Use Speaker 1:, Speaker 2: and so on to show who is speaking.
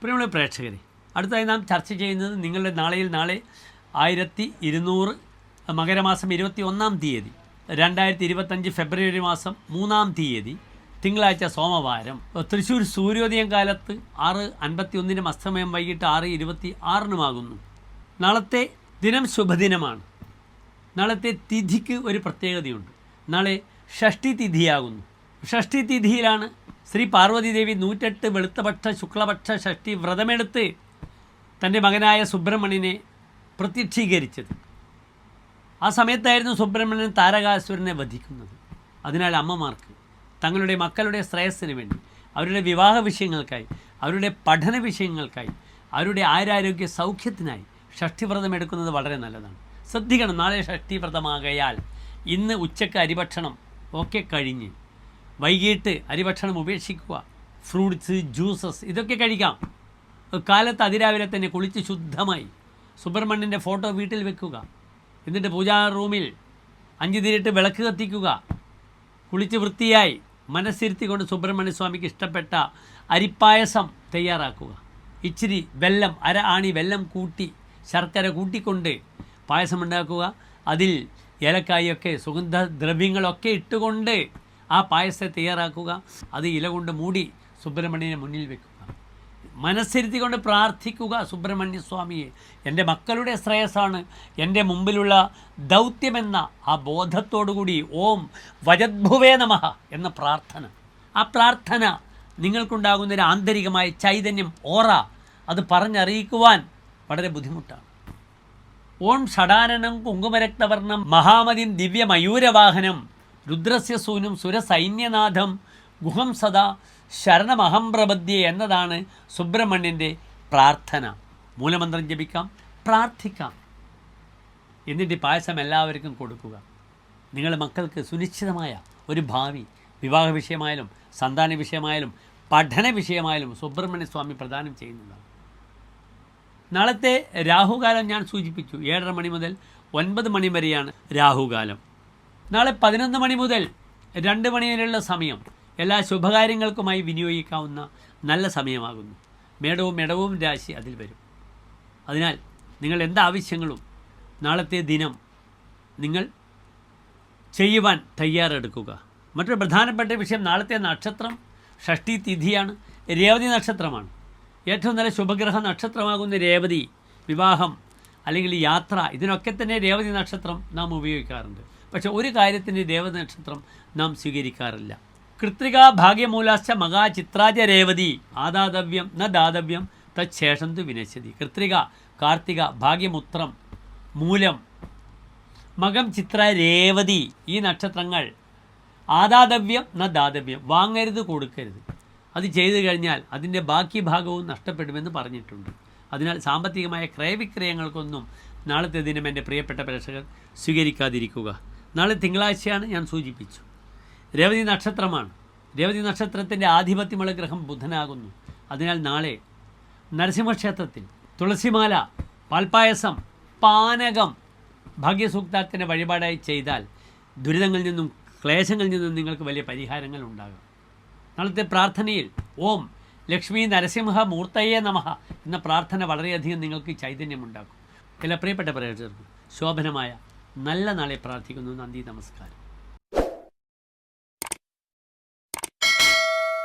Speaker 1: പ്രിയമുള്ള പ്രേക്ഷകരെ അടുത്തായി നാം ചർച്ച ചെയ്യുന്നത് നിങ്ങളുടെ നാളെയിൽ നാളെ ആയിരത്തി ഇരുന്നൂറ് മകരമാസം ഇരുപത്തി ഒന്നാം തീയതി രണ്ടായിരത്തി ഇരുപത്തഞ്ച് ഫെബ്രുവരി മാസം മൂന്നാം തീയതി തിങ്കളാഴ്ച സോമവാരം. തൃശ്ശൂർ സൂര്യോദയം കാലത്ത് ആറ് അൻപത്തി ഒന്നിനും അസ്തമയം വൈകിട്ട് ആറ് ഇരുപത്തി ആറിനുമാകുന്നു നാളത്തെ ദിനം ശുഭദിനമാണ്. നാളത്തെ തിഥിക്ക് ഒരു പ്രത്യേകതയുണ്ട്. നാളെ ഷഷ്ടി തിഥിയാകുന്നു. ഷഷ്ടി തിഥിയിലാണ് ശ്രീ പാർവതീദേവി നൂറ്റെട്ട് വെളുത്തപക്ഷ ശുക്ലപക്ഷ ഷഷ്ടി വ്രതമെടുത്ത് തന്റെ മകനായ സുബ്രഹ്മണ്യനെ പ്രത്യക്ഷീകരിച്ചത്. ആ സമയത്തായിരുന്നു സുബ്രഹ്മണ്യൻ താരകാസുരനെ വധിക്കുന്നത്. അതിനാൽ അമ്മമാർക്ക് തങ്ങളുടെ മക്കളുടെ ശ്രേയസ്സിന് വേണ്ടി അവരുടെ വിവാഹ വിഷയങ്ങൾക്കായി അവരുടെ പഠന വിഷയങ്ങൾക്കായി അവരുടെ ആരാരോഗ്യ സൗഖ്യത്തിനായി ഷഷ്ടിവ്രതം എടുക്കുന്നത് വളരെ നല്ലതാണ്. ശ്രദ്ധിക്കണം നാളെ ഷഷ്ടിവ്രതമാകയാൽ ഇന്ന് ഉച്ചയ്ക്ക് അരിഭക്ഷണം ഒക്കെ കഴിഞ്ഞ് വൈകിട്ട് അരിഭക്ഷണം ഉപേക്ഷിക്കുക. ഫ്രൂട്ട്സ് ജ്യൂസസ് ഇതൊക്കെ കഴിക്കാം. കാലത്ത് അതിരാവിലെ തന്നെ കുളിച്ച് ശുദ്ധമായി സുബ്രഹ്മണ്യന്റെ ഫോട്ടോ വീട്ടിൽ വെക്കുക. എന്നിട്ട് പൂജാ റൂമിൽ അഞ്ച് തിരിട്ട് വിളക്ക് കത്തിക്കുക. കുളിച്ച് വൃത്തിയായി മനസ്സിരുത്തിക്കൊണ്ട് സുബ്രഹ്മണ്യ സ്വാമിക്ക് ഇഷ്ടപ്പെട്ട അരിപ്പായസം തയ്യാറാക്കുക. ഇച്ചിരി വെല്ലം അര ആണി വെല്ലം കൂട്ടി ശർക്കര കൂട്ടിക്കൊണ്ട് പായസം ഉണ്ടാക്കുക. അതിൽ ഏലക്കായൊക്കെ സുഗന്ധദ്രവ്യങ്ങളൊക്കെ ഇട്ടുകൊണ്ട് ആ പായസത്തെ തയ്യാറാക്കുക അത് ഇല കൊണ്ട് മൂടി സുബ്രഹ്മണ്യനെ മുന്നിൽ വെക്കുക. മനസ്സിരുത്തി കൊണ്ട് പ്രാർത്ഥിക്കുക സുബ്രഹ്മണ്യ സ്വാമിയെ എന്റെ മക്കളുടെ ശ്രേയസ്സാണ്. എന്റെ മുമ്പിലുള്ള ദൗത്യമെന്ന ആ ബോധത്തോടുകൂടി ഓം വജദ്ഭുവേ നമഃ എന്ന പ്രാർത്ഥന. ആ പ്രാർത്ഥന നിങ്ങൾക്കുണ്ടാകുന്ന ഒരു ആന്തരികമായ ചൈതന്യം ഓറ അത് പറഞ്ഞറിയിക്കുവാൻ വളരെ ബുദ്ധിമുട്ടാണ്. ഓം ഷടാനനം കുങ്കുമരക്തവർണം മഹാമതിം ദിവ്യമയൂരവാഹനം രുദ്രസ്യ സൂനും സുരസൈന്യനാഥം ഗുഹം സദാ ശരണമഹം പ്രപദ്യേ എന്നതാണ് സുബ്രഹ്മണ്യന്റെ പ്രാർത്ഥന. മൂലമന്ത്രം ജപിക്കാം പ്രാർത്ഥിക്കാം. എന്നിട്ട് പായസം എല്ലാവർക്കും കൊടുക്കുക. നിങ്ങൾ മക്കൾക്ക് സുനിശ്ചിതമായ ഒരു ഭാവി വിവാഹ വിഷയമായാലും സന്താന വിഷയമായാലും പഠന വിഷയമായാലും സുബ്രഹ്മണ്യ സ്വാമി പ്രദാനം ചെയ്യുന്നതാണ്. നാളത്തെ രാഹുകാലം ഞാൻ സൂചിപ്പിച്ചു ഏഴര മണി മുതൽ ഒൻപത് മണി വരെയാണ് രാഹുകാലം. നാളെ പതിനൊന്ന് മണി മുതൽ രണ്ട് മണി വരെയുള്ള സമയം എല്ലാ ശുഭകാര്യങ്ങൾക്കുമായി വിനിയോഗിക്കാവുന്ന നല്ല സമയമാകുന്നു. മേടവും ഇടവും രാശി അതിൽ വരും. അതിനാൽ നിങ്ങൾ എന്താവശ്യങ്ങളും നാളത്തെ ദിനം നിങ്ങൾ ചെയ്യുവാൻ തയ്യാറെടുക്കുക. മറ്റൊരു പ്രധാനപ്പെട്ട വിഷയം നാളത്തെ നക്ഷത്രം ഷഷ്ടി തിഥിയാണ് രേവതി നക്ഷത്രമാണ്. ഏറ്റവും നല്ല ശുഭഗ്രഹ നക്ഷത്രമാകുന്ന രേവതി വിവാഹം അല്ലെങ്കിൽ യാത്ര ഇതിനൊക്കെ തന്നെ രേവതി നക്ഷത്രം നാം ഉപയോഗിക്കാറുണ്ട്. പക്ഷെ ഒരു കാര്യത്തിന് ദേവനക്ഷത്രം നക്ഷത്രം നാം സ്വീകരിക്കാറില്ല. കൃത്രിക ഭാഗ്യമൂലാശ്ച മകാ ചിത്രാജ രേവതി ആദാതവ്യം ന ദാതവ്യം തച്ഛേഷം തു വിനശ്യതി. കൃത്രിക കാർത്തിക ഭാഗ്യമുത്രം മൂലം മകം ചിത്ര രേവതി ഈ നക്ഷത്രങ്ങൾ ആദാതവ്യം ന ദാതവ്യം വാങ്ങരുത് കൊടുക്കരുത്. അത് ചെയ്തു കഴിഞ്ഞാൽ അതിന്റെ ബാക്കി ഭാഗവും നഷ്ടപ്പെടുമെന്ന് പറഞ്ഞിട്ടുണ്ട്. അതിനാൽ സാമ്പത്തികമായ ക്രയവിക്രയങ്ങൾക്കൊന്നും നാളത്തെ ദിനം എന്റെ പ്രിയപ്പെട്ട പ്രേക്ഷകർ സ്വീകരിക്കാതിരിക്കുക. നാളെ തിങ്കളാഴ്ചയാണ് ഞാൻ സൂചിപ്പിച്ചു രേവതി നക്ഷത്രമാണ്. രേവതി നക്ഷത്രത്തിന്റെ ആധിപത്യമുള്ള ഗ്രഹം ബുധനാകുന്നു. അതിനാൽ നാളെ നരസിംഹക്ഷേത്രത്തിൽ തുളസിമാല പാൽപ്പായസം പാനകം ഭാഗ്യസൂക്താത്തിന്റെ വഴിപാടായി ചെയ്താൽ ദുരിതങ്ങളിൽ നിന്നും ക്ലേശങ്ങളിൽ നിന്നും നിങ്ങൾക്ക് വലിയ പരിഹാരങ്ങൾ ഉണ്ടാകും. നാളത്തെ പ്രാർത്ഥനയിൽ ഓം ലക്ഷ്മി നരസിംഹ മൂർത്തയെ നമഃ എന്ന പ്രാർത്ഥന വളരെയധികം നിങ്ങൾക്ക് ചൈതന്യമുണ്ടാക്കും എല്ലാ പ്രിയപ്പെട്ട പ്രേക്ഷകർക്കും ശോഭനമായ നല്ല നാളെ പ്രാർത്ഥിക്കുന്നു. നന്ദി നമസ്കാരം.